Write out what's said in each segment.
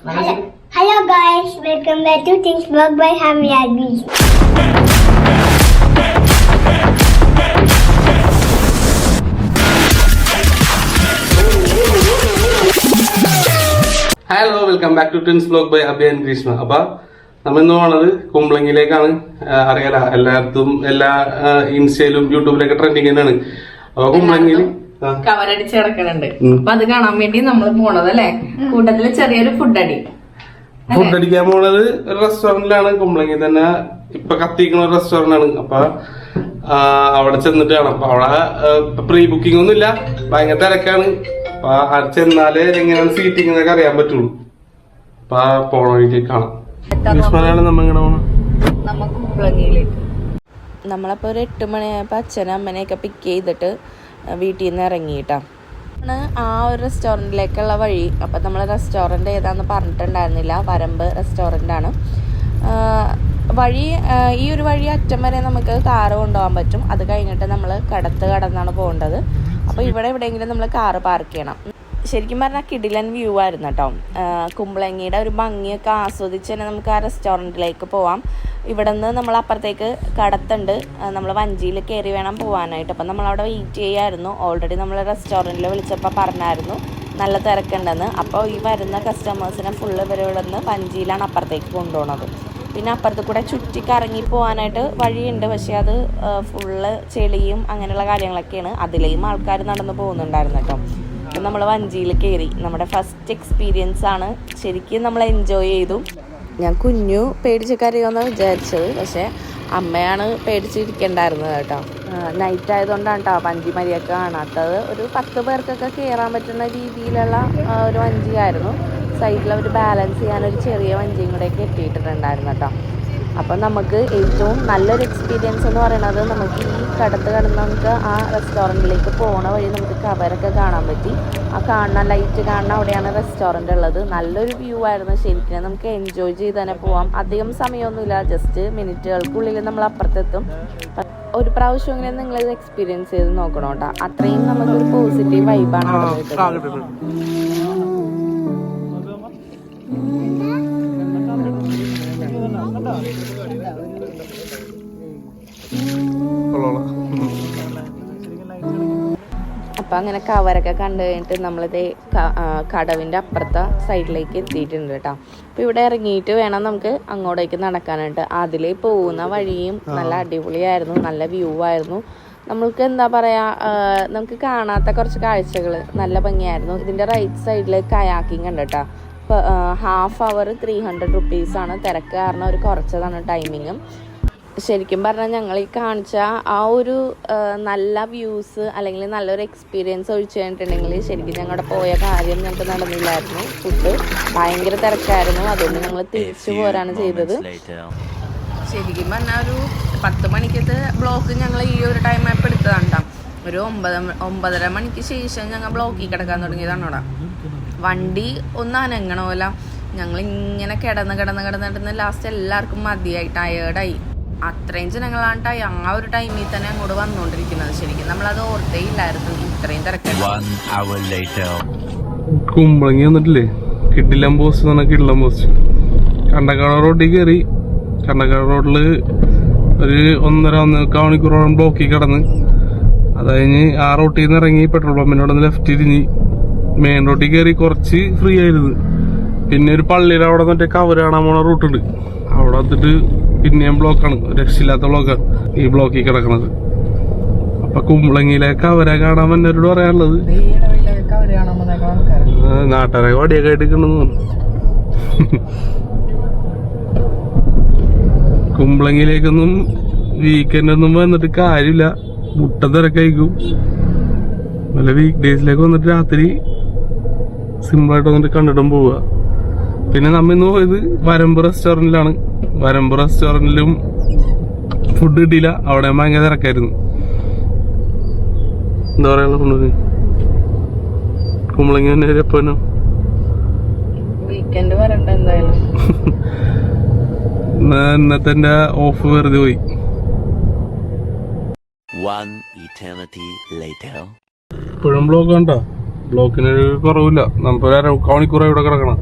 Hello. Guys, welcome back to Things Blog by Hammy Albi. Hello welcome back to ടിൻസ് blog by അഭിയാൻ ഗ്രീഷ്മ അപ്പൊ നമ്മൾ ഇന്ന് പോണത് കുമ്പളങ്ങിലേക്കാണ് അറിയാല എല്ലായിടത്തും എല്ലാ ഇൻസ്റ്റയിലും യൂട്യൂബിലൊക്കെ ട്രെൻഡിങ് തന്നെയാണ്. അപ്പൊ കുമ്പളങ്ങിയിൽ ആ, കവറടിച്ച് കിടക്കണുണ്ട്. അപ്പൊ അത് കാണാൻ വേണ്ടി നമ്മൾ പോണതല്ലേ? കൂട്ടത്തിൽ ചെറിയൊരു ഫുഡ് അടി ഫുഡ് അടിക്കാൻ പോണത് ഒരു റെസ്റ്റോറന്റിലാണ് കുമ്പളങ്ങി തന്നെ ഇപ്പൊ കത്തിക്കുന്ന ഒരു റെസ്റ്റോറന്റ് ആണ് അപ്പൊ അവിടെ ചെന്നിട്ട് കാണാം. അപ്പൊ അവിടെ പ്രീ ബുക്കിംഗ് ഒന്നും ഇല്ല. ഭയങ്കര തിരക്കാണ്. അപ്പൊ അവിടെ ചെന്നാലേ എങ്ങനെയാണ് സീറ്റിംഗ് എന്നൊക്കെ അറിയാൻ പറ്റുള്ളൂ. അപ്പൊ പോണ വഴിക്ക് കാണാം. ഗ്രീഷ്മനാണ് നമ്മ ഇങ്ങനെ നമ്മ കുമ്പളങ്ങിയിലേക്ക് നമ്മളപ്പോൾ ഒരു എട്ട് മണിയായപ്പോ അച്ഛനും അമ്മനെയൊക്കെ പിക്ക് ചെയ്തിട്ട് വീട്ടിൽ നിന്ന് ഇറങ്ങിയിട്ടാ. ആണ് ആ ഒരു റെസ്റ്റോറന്റിലേക്കുള്ള വഴി. അപ്പം നമ്മൾ റെസ്റ്റോറന്റ് ഏതാണെന്ന് പറഞ്ഞിട്ടുണ്ടായിരുന്നില്ല. വരമ്പ് റെസ്റ്റോറന്റ് ആണ്. വഴി ഈ ഒരു വഴി അറ്റം വരെ നമുക്ക് കാറ് കൊണ്ടുപോകാൻ പറ്റും. അത് കഴിഞ്ഞിട്ട് നമ്മൾ കടത്ത് കടന്നാണ് പോകേണ്ടത്. അപ്പോൾ ഇവിടെ എവിടെയെങ്കിലും നമ്മൾ കാറ് പാർക്ക് ചെയ്യണം. ശരിക്കും പറഞ്ഞാൽ കിടിലൻ വ്യൂ ആയിരുന്നു കേട്ടോ കുമ്പളങ്ങിയുടെ ഒരു ഭംഗിയൊക്കെ ആസ്വദിച്ച് തന്നെ നമുക്ക് ആ റെസ്റ്റോറന്റിലേക്ക് പോവാം. ഇവിടെ നിന്ന് നമ്മൾ അപ്പുറത്തേക്ക് കടത്തുണ്ട്. നമ്മൾ വഞ്ചിയിൽ കയറി വേണം പോകാനായിട്ട് അപ്പം നമ്മളവിടെ വെയിറ്റ് ചെയ്യായിരുന്നു. ഓൾറെഡി നമ്മൾ റെസ്റ്റോറന്റിൽ വിളിച്ചപ്പോൾ പറഞ്ഞായിരുന്നു. നല്ല തിരക്കുണ്ടെന്ന്. അപ്പോൾ ഈ വരുന്ന കസ്റ്റമേഴ്സിനെ ഫുള്ള് വരെ നിന്ന് വഞ്ചിയിലാണ് അപ്പുറത്തേക്ക് കൊണ്ടുപോകുന്നത് പിന്നെ അപ്പുറത്ത് കൂടെ ചുറ്റി കറങ്ങി പോകാനായിട്ട് വഴിയുണ്ട്. പക്ഷേ അത് ഫുള്ള് ചെളിയും അങ്ങനെയുള്ള കാര്യങ്ങളൊക്കെയാണ്. അതിലെയും ആൾക്കാർ നടന്ന് പോകുന്നുണ്ടായിരുന്നു കേട്ടോ അപ്പം നമ്മൾ വഞ്ചിയിൽ കയറി. നമ്മുടെ ഫസ്റ്റ് എക്സ്പീരിയൻസ് ആണ്. ശരിക്കും നമ്മൾ എൻജോയ് ചെയ്തു. ഞാൻ കുഞ്ഞു പേടിച്ച് കരയുമെന്ന് വിചാരിച്ചത്. പക്ഷെ അമ്മയാണ് പേടിച്ചിരിക്കണ്ടായിരുന്നത് കേട്ടോ. നൈറ്റ് ആയതുകൊണ്ടാണ് കേട്ടോ വഞ്ചി മര്യാദയ്ക്ക് കാണാത്തത്. ഒരു പത്ത് പേർക്കൊക്കെ കയറാൻ പറ്റുന്ന രീതിയിലുള്ള ഒരു വഞ്ചിയായിരുന്നു. സൈഡിൽ അവർ ബാലൻസ് ചെയ്യാൻ ഒരു ചെറിയ വഞ്ചിയും കൂടെയൊക്കെ എത്തിയിട്ടുണ്ടായിരുന്നു കേട്ടോ അപ്പം നമുക്ക് ഏറ്റവും നല്ലൊരു എക്സ്പീരിയൻസ് എന്ന് പറയുന്നത് നമുക്ക് ഈ കടത്ത് കടന്ന് നമുക്ക് ആ റെസ്റ്റോറന്റിലേക്ക് പോണ വഴി നമുക്ക് കവറൊക്കെ കാണാൻ പറ്റി. ആ കാണുന്ന ലൈറ്റ് കാണുന്ന അവിടെയാണ് റെസ്റ്റോറന്റ് ഉള്ളത്. നല്ലൊരു വ്യൂ ആയിരുന്നു. ശരിക്കും നമുക്ക് എൻജോയ് ചെയ്ത് തന്നെ പോവാം. അധികം സമയമൊന്നുമില്ല. ജസ്റ്റ് മിനിറ്റുകൾക്കുള്ളിൽ നമ്മൾ അപ്പുറത്തെത്തും. ഒരു പ്രാവശ്യം ഇങ്ങനെ നിങ്ങൾ ഇത് എക്സ്പീരിയൻസ് ചെയ്ത് നോക്കണം കേട്ടോ. അത്രയും നമുക്കൊരു പോസിറ്റീവ് വൈബാണ് അവിടെ കിട്ടുന്നത്. അപ്പം അങ്ങനെ കവരൊക്കെ കണ്ടു കഴിഞ്ഞിട്ട് നമ്മളിത് കടവിന്റെ അപ്പുറത്തെ സൈഡിലേക്ക് എത്തിയിട്ടുണ്ട് കേട്ടോ. അപ്പോൾ ഇവിടെ ഇറങ്ങിയിട്ട് വേണം നമുക്ക് അങ്ങോട്ടേക്ക് നടക്കാനായിട്ട്. അതിൽ പോകുന്ന വഴിയും നല്ല അടിപൊളിയായിരുന്നു നല്ല വ്യൂ ആയിരുന്നു. നമ്മൾക്ക് എന്താ പറയുക നമുക്ക് കാണാത്ത കുറച്ച് കാഴ്ചകൾ നല്ല ഭംഗിയായിരുന്നു. ഇതിന്റെ റൈറ്റ് സൈഡിൽ കയാക്കിങ് ഉണ്ട് കേട്ടോ. ഇപ്പോൾ ഹാഫ് അവർ ത്രീ ഹൺഡ്രഡ് റുപ്പീസാണ് തിരക്ക് കാരണം ഒരു കുറച്ചതാണ് ടൈമിങ്ങും ശരിക്കും പറഞ്ഞാൽ ഞങ്ങൾ ഈ കാണിച്ച ആ ഒരു നല്ല വ്യൂസ് അല്ലെങ്കിൽ നല്ലൊരു എക്സ്പീരിയൻസ് ഒഴിച്ചു കഴിഞ്ഞിട്ടുണ്ടെങ്കിൽ ശരിക്കും ഞങ്ങളുടെ പോയ കാര്യം ഞങ്ങൾക്ക് നടന്നില്ലായിരുന്നു. ഫുഡ് ഭയങ്കര തിരക്കായിരുന്നു. അതുകൊണ്ട് ഞങ്ങൾ തിരിച്ചു പോരാണ് ചെയ്തത്. ശരിക്കും പറഞ്ഞാൽ ഒരു പത്ത് മണിക്കത്തെ ബ്ലോക്ക് ഞങ്ങൾ ഈ ഒരു ടൈം മാപ്പ് എടുത്തതാണ് ഒരു ഒമ്പത് ഒമ്പതര മണിക്ക് ശേഷം ഞങ്ങൾ ബ്ലോക്കിൽ കിടക്കാൻ തുടങ്ങിയതാണ് അവിടെ. വണ്ടി ഒന്ന് അനങ്ങണമല്ല ഞങ്ങൾ ഇങ്ങനെ കിടന്ന് കിടന്ന് കിടന്ന് കിടന്ന് ലാസ്റ്റ് എല്ലാവർക്കും മതിയായി ടയേർഡായി അത്രയും ജനങ്ങളാണ് ആ ഒരു ടൈമിൽ തന്നെ അങ്ങോട്ട് വന്നുകൊണ്ടിരിക്കുന്നത് ശരിക്കും. നമ്മളത് ഓർത്തേ ഇല്ലായിരുന്നു. ഇത്രയും തിരക്കാണ് One hour later. കുമ്പളങ്ങി വന്നിട്ടില്ലേ? കിഡിലം പോസ്റ്റ് എന്ന് പറഞ്ഞാൽ കിഡിലം പോസ്റ്റ് കണ്ടക്കാട് റോഡിൽ കയറി കണ്ടക്കാട് റോഡിൽ ഒരു ഒന്നര ഒന്ന് മണിക്കൂറോളം ബ്ലോക്കിൽ കിടന്ന്. അത് കഴിഞ്ഞ് ആ റോട്ടിൽ നിന്ന് ഇറങ്ങി പെട്രോൾ പമ്പിനോട് ഒന്ന് ലെഫ്റ്റ് തിരിഞ്ഞ് മെയിൻ റോട്ടിൽ കയറി കുറച്ച് ഫ്രീ ആയിരുന്നു. പിന്നെ ഒരു പള്ളിയുടെ അവിടെ മറ്റേ കവർ കാണാൻ പോണ റൂട്ടുണ്ട് അവിടെ വന്നിട്ട് പിന്നെയും ബ്ലോക്കാണ് രക്ഷയില്ലാത്ത ബ്ലോക്ക് ഈ ബ്ലോക്കിൽ കിടക്കുന്നത് അപ്പൊ കുമ്പളങ്ങിയിലേക്ക് അവരെ കാണാൻ എന്നോട് പറയാനുള്ളത്. നാട്ടുകാരെ വടിയൊക്കെ എടുക്കണമെന്ന് കുമ്പളങ്ങിയിലേക്കൊന്നും വീക്കെൻഡ് ഒന്നും വന്നിട്ട് കാര്യമില്ല. മുട്ട തിരക്കായിരിക്കും. നല്ല വീക്ക് ഡേയ്സിലേക്ക് വന്നിട്ട് രാത്രി സിമ്പിളായിട്ട് വന്നിട്ട് കണ്ടിട്ടും പോവുക. പിന്നെ നമ്മ ഇന്ന് പോയത് വരമ്പ് റെസ്റ്റോറന്റിലാണ് വരമ്പ് റെസ്റ്റോറന്റിലും ഫുഡ് കിട്ടിയില്ല. അവിടെ ഭയങ്കര തിരക്കായിരുന്നു. എന്താ പറയാനുള്ള കൊണ്ടുപോയി കുമ്പളങ്ങി തന്നെ എപ്പോഴും വീക്കെൻഡ് വരണ്ട എന്തായാലും. ഇന്നത്തെ ഓഫ് വെറുതെ പോയി. One eternity later. ഇപ്പോഴും ബ്ലോക്ക് കണ്ടോ? ബ്ലോക്കിന് കുറവില്ല. നമുക്ക് ഒരു അര മണിക്കൂർ ഇവിടെ കിടക്കണം.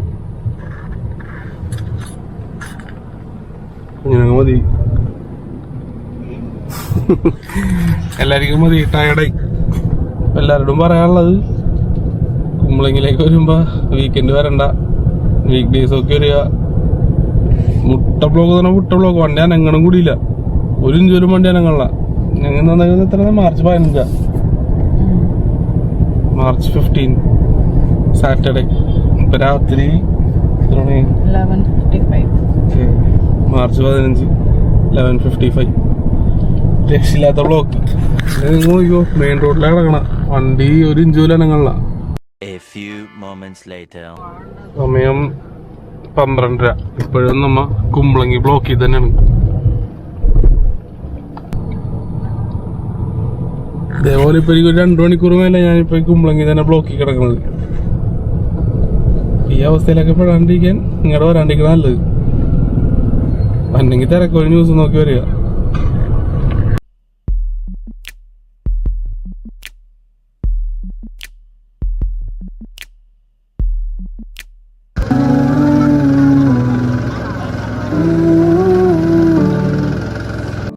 മതി. എല്ലാവർക്കും മതി ടയർഡായി എല്ലാവരോടും പറയാനുള്ളത് കുമ്പളങ്ങിലേക്ക് വരുമ്പോ വീക്കെൻഡ് വരണ്ട. വീക്ക് ഡേയ്സ് ഒക്കെ വരിക. മുട്ട ബ്ലോക്ക് തന്നെ മുട്ട ബ്ലോക്ക് വണ്ടി അനങ്ങണം കൂടിയില്ല. ഒരു ഇഞ്ചോലും വണ്ടി അനങ്ങണില്ല. ഞങ്ങൾ നന്നാക്കുന്നത് എത്ര മാർച്ച് പതിനഞ്ചാ. March fifteen Saturday. ഇപ്പൊ രാത്രി എത്ര മണി? ഫൈവ് മാർച്ച് പതിനഞ്ച് ലെവൻ ഫിഫ്റ്റി ഫൈവ് രക്ഷയില്ലാത്ത ബ്ലോക്ക് നോക്കിയോ മെയിൻ റോഡിലാണ് കിടക്കണ. വണ്ടി ഒരു ഇഞ്ചോലും. സമയം പന്ത്രണ്ടര. ഇപ്പോഴും നമ്മ കുമ്പളങ്ങി ബ്ലോക്കിൽ തന്നെയാണ്. ഇതേപോലെ ഇപ്പൊ എനിക്ക് ഒരു രണ്ടു മണിക്കൂർ മേലെ ഞാനിപ്പോ കുമ്പളങ്ങി തന്നെ ബ്ലോക്കിൽ കിടക്കുന്നത് ഈ അവസ്ഥയിലൊക്കെ പെടാണ്ടിരിക്കാൻ ഇങ്ങോട്ട് വരാണ്ടിരിക്കണ നല്ലത്. വന്നെങ്കിൽ തിരക്കൊഴി ന്യൂസ് നോക്കി വരിക.